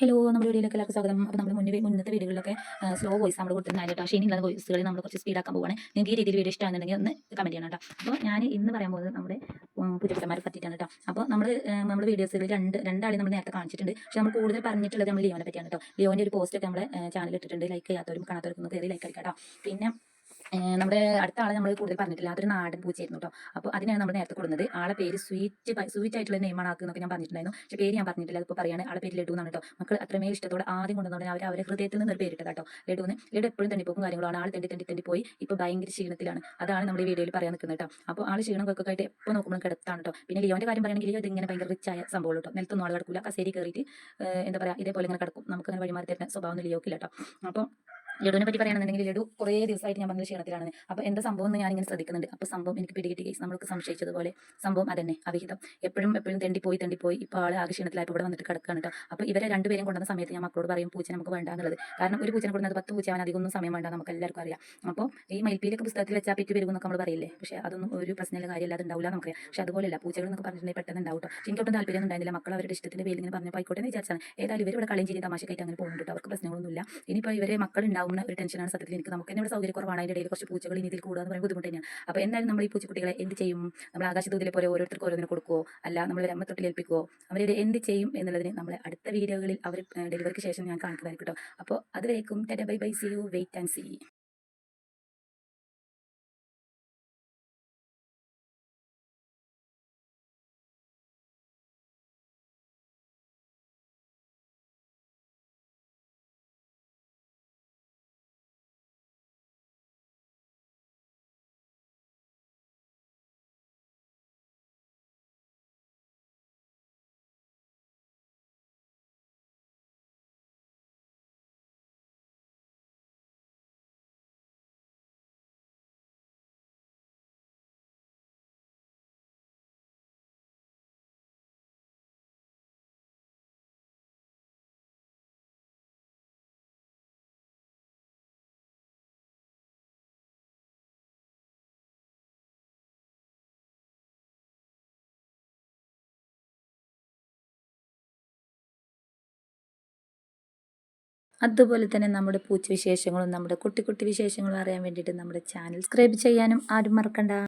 Hello നമ്മുടെ വീഡിയോയിലേക്ക് എല്ലാവർക്കും സ്വാഗതം. അപ്പോൾ നമ്മൾ മുന്നേ മുന്നത്തെ വീഡിയോകളിലൊക്കെ സ്ലോ വോയിസ് നമ്മൾ കൊടുത്തിരുന്നായിരുന്നു കേട്ടോ. ഷെയിൻ ഇല്ലാത്ത വോയിസുകൾ നമ്മൾ കുറച്ച് സ്പീഡാക്കാൻ പോവാണ്. നിങ്ങൾക്ക് ഈ രീതിയിൽ വീഡിയോ ഇഷ്ടമാണെന്നുണ്ടെങ്കിൽ ഒന്ന് കമന്റ് ചെയ്യണം കേട്ടോ. അപ്പോൾ ഞാൻ ഇന്ന് പറയാൻ പോകുന്നത് നമ്മുടെ പുരുഷന്മാരെ പറ്റിയിട്ടാണ് കേട്ടോ. അപ്പോൾ നമ്മൾ നമ്മുടെ വീഡിയോസിൽ രണ്ട് രണ്ടാളെ നമ്മൾ നേരത്തെ കാണിച്ചിട്ടുണ്ട്. പക്ഷേ നമ്മൾ കൂടുതൽ പറഞ്ഞിട്ടുള്ളത് നമ്മൾ ലിയോനെ പറ്റിയാണ് കേട്ടോ. ലിയോന്റെ ഒരു പോസ്റ്റ് ഒക്കെ നമ്മുടെ ചാനൽ ഇട്ടിട്ടുണ്ട്. ലൈക്ക് ചെയ്യാത്തവരും കാണാത്തവർക്കും കയറി ലൈക്ക് അടിക്കാം കേട്ടോ. പിന്നെ നമ്മുടെ അടുത്ത ആളെ നമ്മൾ കൂടുതൽ പറഞ്ഞിട്ടില്ല. അതൊരു നാടൻ പൂച്ചയായിരുന്നു കേട്ടോ അപ്പോൾ അതിനാണ് നമ്മൾ നേരത്തെ കൊടുക്കുന്നത് ആളെ പേര് സ്വീറ്റ് സ്വീറ്റ് ആയിട്ടുള്ള നെയ്മാണ് ആക്കുന്നൊക്കെ ഞാൻ പറഞ്ഞിട്ടുണ്ടായിരുന്നു. പക്ഷേ പേര് ഞാൻ പറഞ്ഞിട്ടില്ല. അതിപ്പോൾ പറയാണ് ആളെ പേര് ലഡു എന്നാണ് കേട്ടോ മക്കൾ അത്രമേൽ ഇഷ്ടത്തോടെ ആദ്യം കൊണ്ടുവന്നോടെ അവർ അവരെ ഹൃദയത്തിൽ നിന്ന് ഒരു പേരിട്ടത് കേട്ടോ ലഡുവിന് ലഡു എപ്പോഴും തണ്ടിപ്പോക്കും കാര്യങ്ങളാണ്. ആൾ തെണ്ടി തെണ്ടി തെണ്ടി പോയി. ഇപ്പോൾ ഭയങ്കര ക്ഷീണത്തിലാണ്. അതാണ് നമ്മുടെ ഈ വീഡിയോയിൽ പറയാൻ നിൽക്കുന്നത് കേട്ടോ അപ്പോൾ ആൾ ക്ഷീണം ഒക്കെ ആയിട്ട് എപ്പോൾ നോക്കുമ്പോൾ കിടത്താണ് കേട്ടോ പിന്നെ ലിയോന്റെ കാര്യം പറയുകയാണെങ്കിൽ ലിയോ ഇതിങ്ങനെ ഭയങ്കര റിച്ച് ആയ സംഭവം കേട്ടോ നിലത്തൊന്നും ആൾ കിടക്കില്ല കസേരി കയറിയിട്ട് എന്താ പറയുക ഇതേപോലെ ഇങ്ങനെ കിടക്കും. നമുക്ക് അങ്ങനെ വഴിമാറി തരുന്ന സ്വഭാവം ലിയോക്കില്ല കേട്ടോ അപ്പോൾ ലഡുവിനെ പറ്റി പറയുകയാണെന്നുണ്ടെങ്കിൽ ലഡു കുറേ ദിവസമായിട്ട് ഞാൻ പറഞ്ഞ ക്ഷീണത്തിലാണ്. അപ്പോൾ എന്താ സംഭവം എന്ന് ഇങ്ങനെ ശ്രദ്ധിക്കുന്നുണ്ട്. അപ്പോൾ സംഭവം എനിക്ക് പിടികിട്ടി കേസ് നമ്മൾക്ക് സംശയിച്ചതുപോലെ സംഭവം അതന്നെ അവിഹിതം. എപ്പോഴും എപ്പോഴും തെണ്ടിപ്പോയി തെണ്ടിപ്പോയി ഇപ്പോൾ ആൾ ആകെ ഇവിടെ വന്നിട്ട് കിടക്കുകയാണ് കേട്ടോ അപ്പോൾ ഇവരെ രണ്ടുപേരും കൊണ്ടുവന്ന സമയത്ത് ഞാൻ മക്കളോട് പറയും പൂച്ച നമുക്ക് വേണ്ട എന്നുള്ളത്. കാരണം ഒരു പൂച്ചനെ കൊണ്ടുവന്നത് പത്ത് പൂച്ച അവൻ അധികം ഒന്നും സമയം വേണ്ട നമുക്ക് എല്ലാവർക്കും അറിയാം. അപ്പോൾ ഈ മയിൽപ്പീലൊക്കെ പുസ്തകത്തിൽ വെച്ചാൽ പെറ്റ് പെരുകും നമ്മൾ പറയില്ലേ? പക്ഷേ അതൊന്നും ഒരു പ്രശ്നമില്ല കാര്യമില്ല അത് ഉണ്ടാവില്ല നമുക്കറിയാം. പക്ഷേ അതുപോലെയല്ല പൂച്ചകൾ എന്നൊക്കെ പറഞ്ഞിട്ടുണ്ടെങ്കിൽ പെട്ടെന്ന് ഉണ്ടാവും കേട്ടോ ഒട്ടും താല്പര്യം ഉണ്ടായിരുന്നില്ല. മക്കൾ അവരുടെ ഇഷ്ടത്തിന്റെ പേരിൽ ഇങ്ങനെ പറഞ്ഞപ്പോൾ ആയിക്കോട്ടെ എന്ന് വിചാരിച്ചാണ് ഏതായാലും ഇവർ ഇവിടെ കളിയും ചെയ്യും തമാശക്കായിട്ട് അങ്ങനെ പോകുന്നുണ്ട് അവർക്ക് പ്രശ്നങ്ങളൊന്നുമില്ല. ഇനിയിപ്പോൾ ഇവരെ മക്കൾ ഉണ്ടാവുന്ന ഒരു ടെൻഷനാണ് സത്യത്തിൽ എനിക്ക്. നമുക്ക് തന്നെ ഇവിടെ സൗകര്യക്കുറവാണ് അതിന്റെ ഇടയിൽ കുറച്ച് പൂച്ചകൾ ഇനി ഇതിൽ കൂടുക എന്ന് പറയുമ്പോൾ ബുദ്ധിമുട്ട് തന്നെയാണ്. അപ്പോൾ എന്തായാലും നമ്മൾ ഈ പൂച്ചക്കുട്ടികളെ എന്ത് ചെയ്യും? നമ്മൾ ആകാശദൂതിലെ പോലെ ഓരോരുത്തർക്ക് ഓരോന്നിനെ കൊടുക്കുമോ അല്ല നമ്മൾ അമ്മത്തൊട്ടിൽ ഏൽപ്പിക്കുമോ അവരുടെ എന്ത് ചെയ്യും എന്നുള്ളതിന് നമ്മൾ അടുത്ത വീഡിയോകളിൽ അവർ ഡെലിവറിക്ക് ശേഷം ഞാൻ കാണിക്കുന്നതായിരിക്കും കേട്ടോ. അപ്പോൾ അതുവരേക്കും ടെറ്റ bye bye see you wait and see അതുപോലെ തന്നെ നമ്മുടെ പൂച്ച വിശേഷങ്ങളും നമ്മുടെ കുട്ടി കുട്ടി വിശേഷങ്ങളും അറിയാൻ വേണ്ടിയിട്ട് നമ്മുടെ ചാനൽ സബ്സ്ക്രൈബ് ചെയ്യാനും ആരും മറക്കണ്ട.